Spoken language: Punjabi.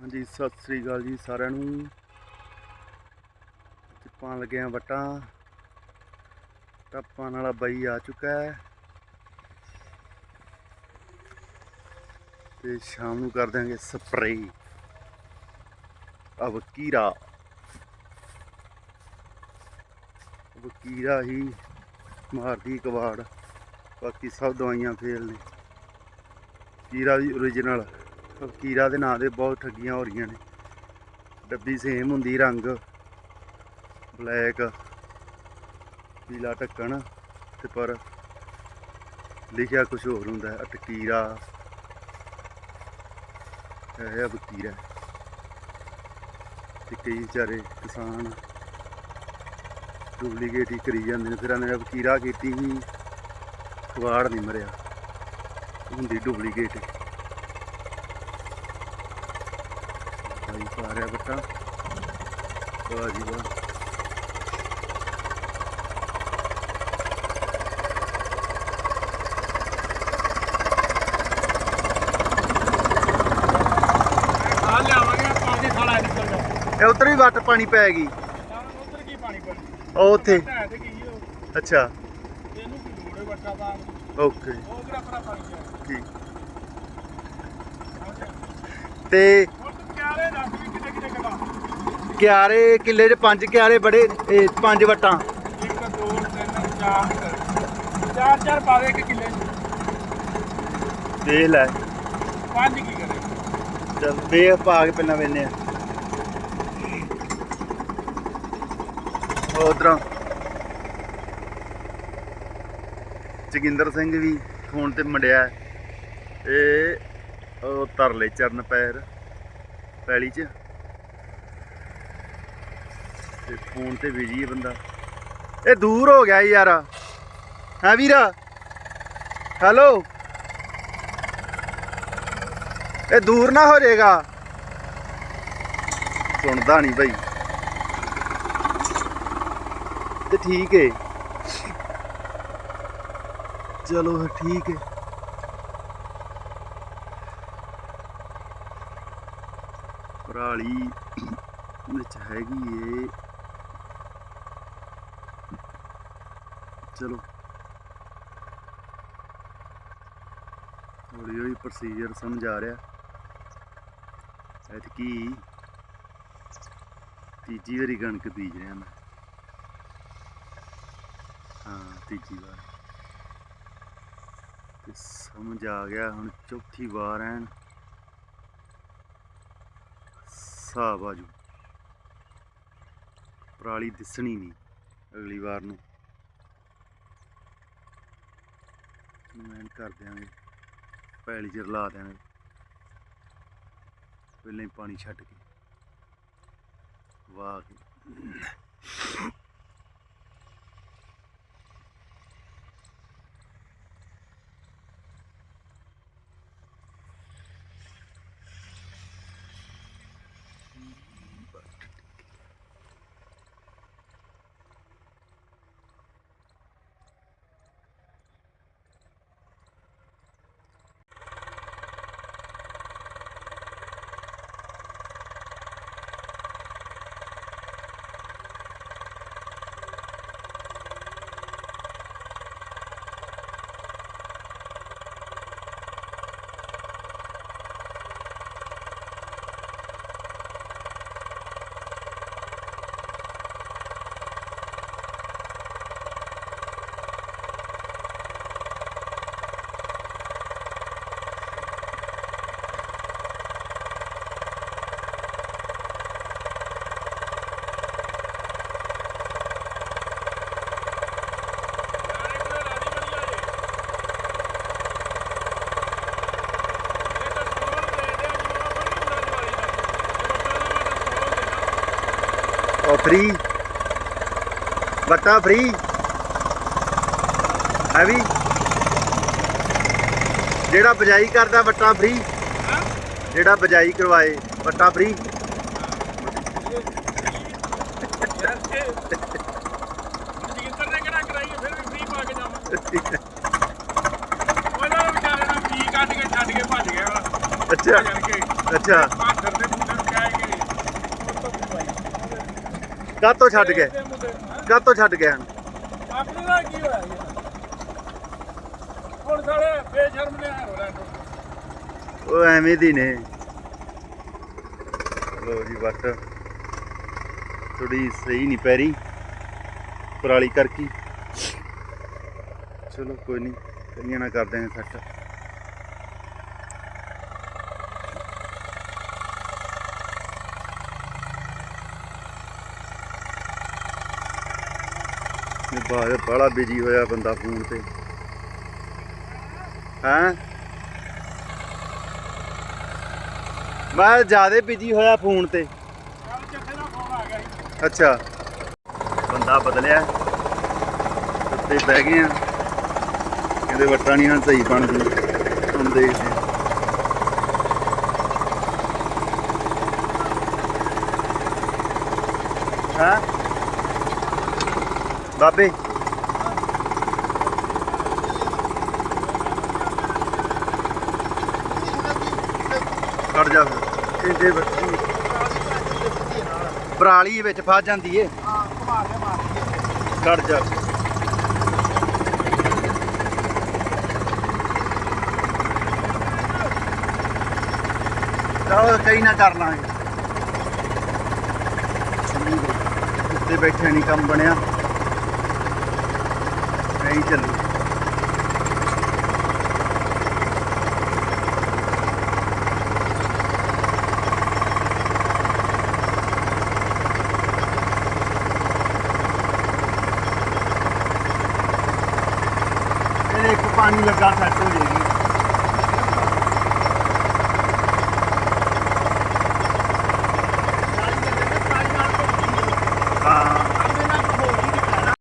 ਹਾਂਜੀ, ਸਤਿ ਸ੍ਰੀ ਅਕਾਲ ਜੀ ਸਾਰਿਆਂ ਨੂੰ। ਤੇ ਪਾਣ ਲੱਗੇ ਆ ਵਟਾਂ। ਟੱਪਾਂ ਵਾਲਾ ਬਾਈ ਆ ਚੁੱਕਾ ਹੈ। ਤੇ ਸ਼ਾਮ ਨੂੰ ਕਰ ਦਿਆਂਗੇ ਸਪਰੇ ਅਬ ਵਕੀਰਾ ਅਬ ਹੀ ਮਾਰਦੀ ਕਵਾੜ ਬਾਕੀ ਸਭ ਦਵਾਈਆਂ ਫੇਲ ਨੇ। ਕੀਰਾ ਵੀ origignal ਕੀਰਾ ਦੇ ਨਾਂ ਦੇ ਬਹੁਤ ਠੱਗੀਆਂ ਹੋ ਰਹੀਆਂ ਨੇ। ਡੱਬੀ ਸੇਮ ਹੁੰਦੀ ਰੰਗ ਬਲੈਕ ਪੀਲਾ ਢੱਕਣ ਤੇ ਪਰ ਲਿਖਿਆ ਕੁਝ ਹੋਰ ਹੁੰਦਾ ਹੈ, ਅਟਕੀਰਾ। ਹੈ। ਬਕੀਰਾ ਤੇ ਕਈ ਵਿਚਾਰੇ ਕਿਸਾਨ ਡੁਪਲੀਕੇਟ ਹੀ ਕਰੀ ਜਾਂਦੇ ਨੇ, ਫਿਰ ਇਹਨਾਂ ਨੇ ਵਕੀਰਾ ਕੀਤੀ ਹੀ ਕਵਾੜ ਨਹੀਂ ਮਰਿਆ। ਹੁੰਦੀ ਡੁਪਲੀਕੇਟ ਹੀ ਭਾਈ ਪਾ ਰਿਹਾ ਬੱਟਾ ਵਾਹ ਜੀ ਵਾਹ। ਇਹ ਉਧਰ ਵੀ ਵੱਟ ਪਾਣੀ ਪੈ ਗਈ। ਉਧਰ ਕੀ ਪਾਣੀ ਪੜੀ ਉਹ ਉੱਥੇ। ਅੱਛਾ। ਇਹਨੂੰ ਕੀ ਲੋੜ ਹੈ ਬੱਟਾ ਬਾਹਰ ਓਕੇ। ਉਹ ਕਿਹੜਾ ਪਰਾ ਪਾਣੀ ਹੈ ਠੀਕ। ਤੇ ਵੀ ਕਿਤੇ ਕਿਤੇ ਕਿਆਰੇ ਕਿੱਲੇ 'ਚ ਪੰਜ ਕਿਆਰੇ ਬੜੇ ਇਹ ਪੰਜ ਵਟਾਂ। 1 2 3 4 ਚਾਰ। ਚਾਰ ਪਾਵੇ ਇੱਕ ਕਿੱਲੇ ਦੇਖ ਲੈ। ਪੰਜ ਕੀ ਕਰੇ? ਚੱਲ ਵੇਖ ਪਾ ਕੇ ਪਹਿਲਾਂ ਵੇਨੇ ਆ। ਉਧਰੋਂ। ਜੋਗਿੰਦਰ ਸਿੰਘ ਵੀ ਫੋਨ ਤੇ ਮੰਡਿਆ। ਇਹ ਉਹ ਤਰਲੇ ਚਰਨ ਪੈਰ। ਪੈਲੀ 'ਚ। ਤੇ ਫੋਨ ਤੇ ਬਿਜ਼ੀ ਹੈ ਬੰਦਾ। ਇਹ ਦੂਰ ਹੋ ਗਿਆ ਯਾਰ। ਹਾਂ ਵੀਰਾ? ਹੈਲੋ? ਇਹ ਦੂਰ ਨਾ ਹੋ ਜਾਏਗਾ। ਸੁਣਦਾ ਨਹੀਂ ਭਾਈ ਤੇ ਠੀਕ ਹੈ ਚਲੋ ਠੀਕ ਹੈ ਪਰਾਲੀ ਵਿੱਚ ਹੈਗੀ ਏ। ਚਲੋ। ਹੌਲੀ ਹੌਲੀ ਪ੍ਰੋਸੀਜਰ ਸਮਝ ਆ ਰਿਹਾ। ਐਤਕੀ ਤੀਜੀ ਵਾਰੀ ਕਣਕ ਬੀਜ ਰਿਹਾ ਮੈਂ। ਹਾਂ, ਤੀਜੀ ਵਾਰ। ਤੇ ਸਮਝ ਆ ਗਿਆ, ਹੁਣ ਚੌਥੀ ਵਾਰ ਐਨ। ਹਿਸਾਬ ਆਜੂ ਪਰਾਲੀ ਦਿਸਣੀ ਨਹੀਂ ਅਗਲੀ ਵਾਰ ਨੂੰ। ਮੈਂ ਕਰ ਦਿਆਂਗੇ। ਪੈਲੀ ਚ ਰਲਾ ਦਿਆਂਗੇ। ਪਹਿਲਾਂ ਹੀ ਪਾਣੀ ਛੱਡ ਕੇ। ਵਾਹ। ਫ੍ਰੀ ਬੱਟਾ ਫ੍ਰੀ ਹੈ ਵੀ ਜਿਹੜਾ ਬਜਾਈ ਕਰਦਾ ਬੱਟਾ ਫ੍ਰੀ ਜਿਹੜਾ ਬਜਾਈ ਕਰਵਾਏ ਬੱਟਾ ਫ੍ਰੀ ਯਾਰ ਤੇ ਕਾਤੋਂ ਛੱਡ ਗਏ ਨੂੰ? ਕਾਤੋਂ ਛੱਡ ਗਏ ਹਨ। ਆਪਣੇ ਦਾ ਕੀ ਹੋਇਆ ਜੀ? ਹੁਣ ਸਾਲੇ ਬੇਸ਼ਰਮ ਨੇ ਹੋ ਰਹੇ ਉਹ ਐਵੇਂ ਦੀ ਨੇ। ਲੋ ਜੀ ਵੱਟ। ਥੋੜੀ ਸਹੀ ਨਹੀਂ ਪੈ ਰਹੀ ਪਰਾਲੀ ਕਰਕੇ। ਚਲੋ ਕੋਈ ਨਹੀਂ ਕਈਆਂ ਨਾਲ ਕਰ ਦਾਂਗੇ ਸੈੱਟ। ਬਾਹਰ ਬੜਾ ਬਿਜ਼ੀ ਹੋਇਆ ਬੰਦਾ ਫੋਨ ਤੇ। ਹੈਂ? ਮੈਂ ਜ਼ਿਆਦਾ ਬਿਜ਼ੀ ਹੋਇਆ ਫੋਨ ਤੇ। ਅੱਛਾ। ਬੰਦਾ ਬਦਲਿਆ। ਉੱਤੇ ਬਹਿ ਗਏ ਆ। ਕਹਿੰਦੇ ਵੱਟਾਂ ਨਹੀਂ ਹੁਣ ਸਹੀ ਬਣਦੀ ਹੁਣ ਦੇਖਦੇ ਹਾਂ। ਬਾਬੇ ਕੱਢ ਜਾ ਫਿਰ। ਇਹਦੇ ਵਿੱਚ ਪਰਾਲੀ ਵਿੱਚ ਫਸ ਜਾਂਦੀ ਏ। ਹਾਂ ਘੁਮਾ ਕੇ ਮਾਰ ਕੱਢ ਜਾ। ਚਲੋ ਕਈ ਨਾ ਕਰ ਲਾਂਗੇ। ਉੱਤੇ ਬੈਠੇ ਨਹੀਂ ਕੰਮ ਬਣਿਆ। ਨਹੀਂ ਚੱਲੂ। ਇਹਦੇ ਇੱਕ ਪਾਣੀ ਲੱਗਾ ਸੈੱਟ ਹੋ